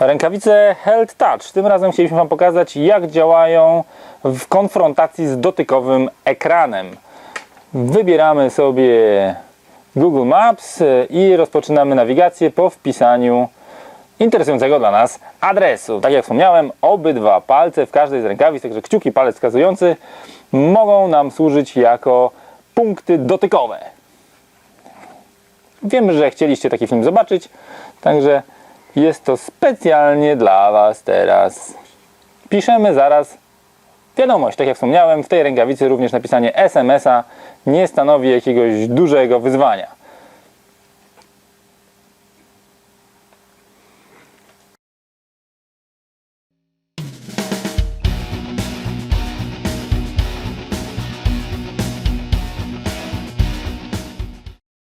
Rękawice Held Touch. Tym razem chcieliśmy Wam pokazać, jak działają w konfrontacji z dotykowym ekranem. Wybieramy sobie Google Maps i rozpoczynamy nawigację po wpisaniu interesującego dla nas adresu. Tak jak wspomniałem, obydwa palce w każdej z rękawic, także kciuki, palec wskazujący, mogą nam służyć jako punkty dotykowe. Wiem, że chcieliście taki film zobaczyć, także jest to specjalnie dla Was teraz. Piszemy zaraz wiadomość. Tak jak wspomniałem, w tej rękawicy również napisanie SMS-a nie stanowi jakiegoś dużego wyzwania.